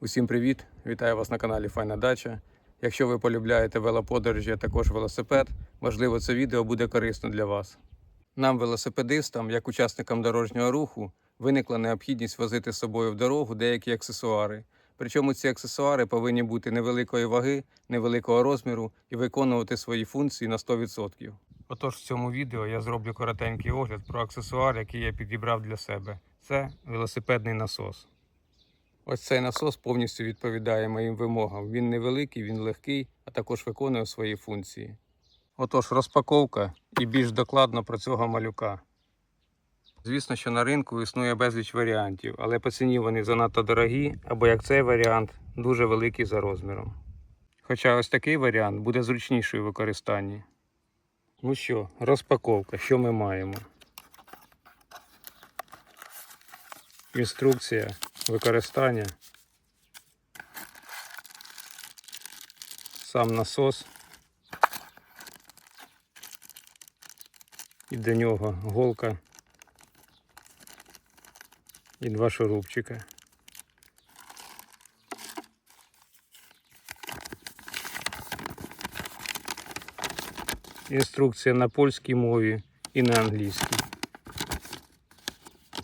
Усім привіт! Вітаю вас на каналі Файна Дача. Якщо ви полюбляєте велоподорожі, а також велосипед, можливо, це відео буде корисно для вас. Нам, велосипедистам, як учасникам дорожнього руху, виникла необхідність возити з собою в дорогу деякі аксесуари. Причому ці аксесуари повинні бути невеликої ваги, невеликого розміру і виконувати свої функції на 100%. Отож, в цьому відео я зроблю коротенький огляд про аксесуар, який я підібрав для себе. Це велосипедний насос. Ось цей насос повністю відповідає моїм вимогам. Він невеликий, він легкий, а також виконує свої функції. Отож, розпаковка і більш докладно про цього малюка. Звісно, що на ринку існує безліч варіантів, але по ціні вони занадто дорогі, або як цей варіант, дуже великий за розміром. Хоча ось такий варіант буде зручніший у використанні. Ну що, розпаковка, що ми маємо? Інструкція використання. Сам насос. І до нього голка і два шурупчика. Інструкція на польській мові і на англійській.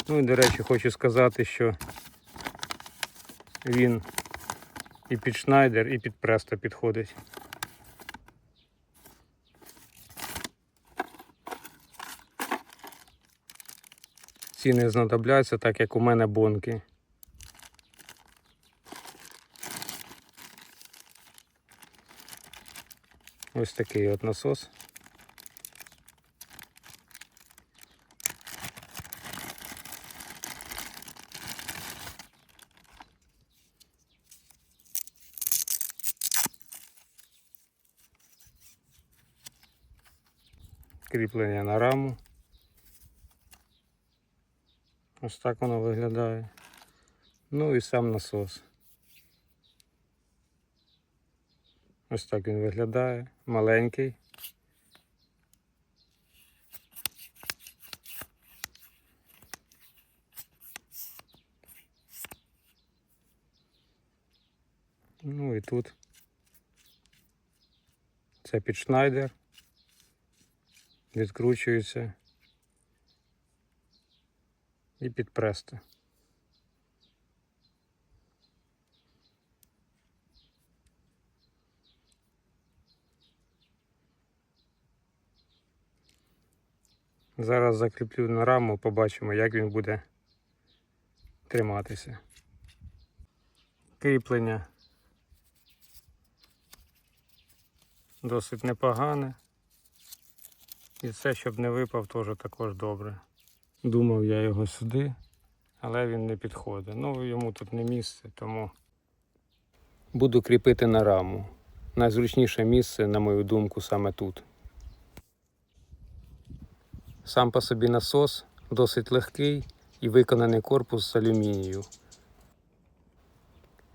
Ну і до речі, хочу сказати, що він і під Шнайдер, і під Престо підходить. Ці не знадобляться, так як у мене бонки. Ось такий от насос. Кріплення на раму. Ось так воно виглядає. Ну і сам насос. Ось так він виглядає. Маленький. Ну і тут це під Шнайдер. Відкручується і під Престо. Зараз закріплю на раму, побачимо, як він буде триматися. Кріплення досить непогане. І це, щоб не випав, теж також добре. Думав я його сюди, але він не підходить. Ну, йому тут не місце, тому буду кріпити на раму. Найзручніше місце, на мою думку, саме тут. Сам по собі насос досить легкий і виконаний корпус з алюмінію.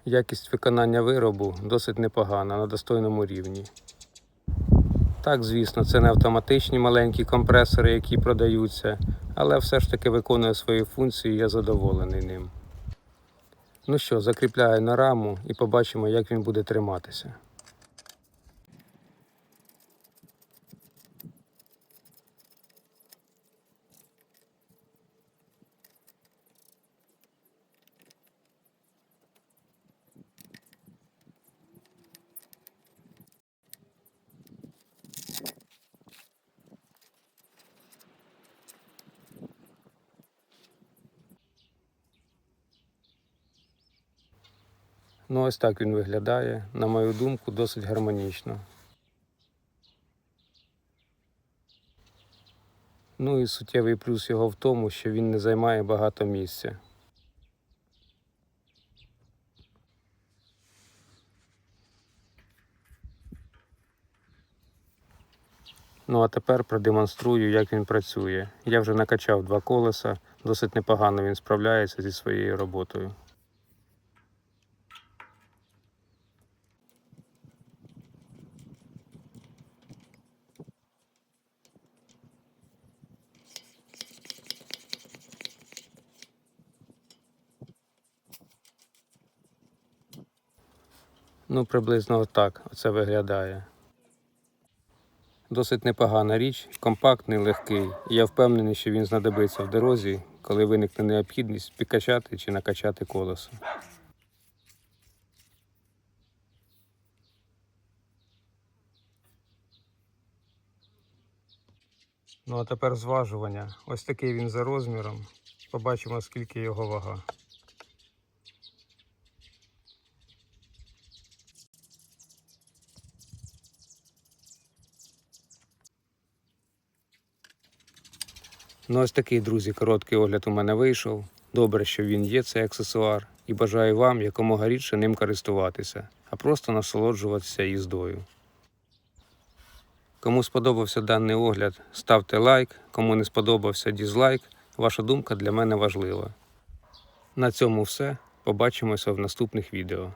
Якість виконання виробу досить непогана на достойному рівні. Так, звісно, це не автоматичні маленькі компресори, які продаються, але все ж таки виконує свої функції, я задоволений ним. Ну що, закріпляю на раму і побачимо, як він буде триматися. Ну, ось так він виглядає. На мою думку, досить гармонічно. Ну і суттєвий плюс його в тому, що він не займає багато місця. Ну а тепер продемонструю, як він працює. Я вже накачав два колеса, досить непогано він справляється зі своєю роботою. Ну, приблизно отак оце виглядає. Досить непогана річ, компактний, легкий. Я впевнений, що він знадобиться в дорозі, коли виникне необхідність підкачати чи накачати колесо. Ну а тепер зважування. Ось такий він за розміром. Побачимо, скільки його вага. Ну, ось такий, друзі, короткий огляд у мене вийшов. Добре, що він є, цей аксесуар, і бажаю вам якомога рідше ним користуватися, а просто насолоджуватися їздою. Кому сподобався даний огляд, ставте лайк. Кому не сподобався дізлайк. Ваша думка для мене важлива. На цьому все. Побачимося в наступних відео.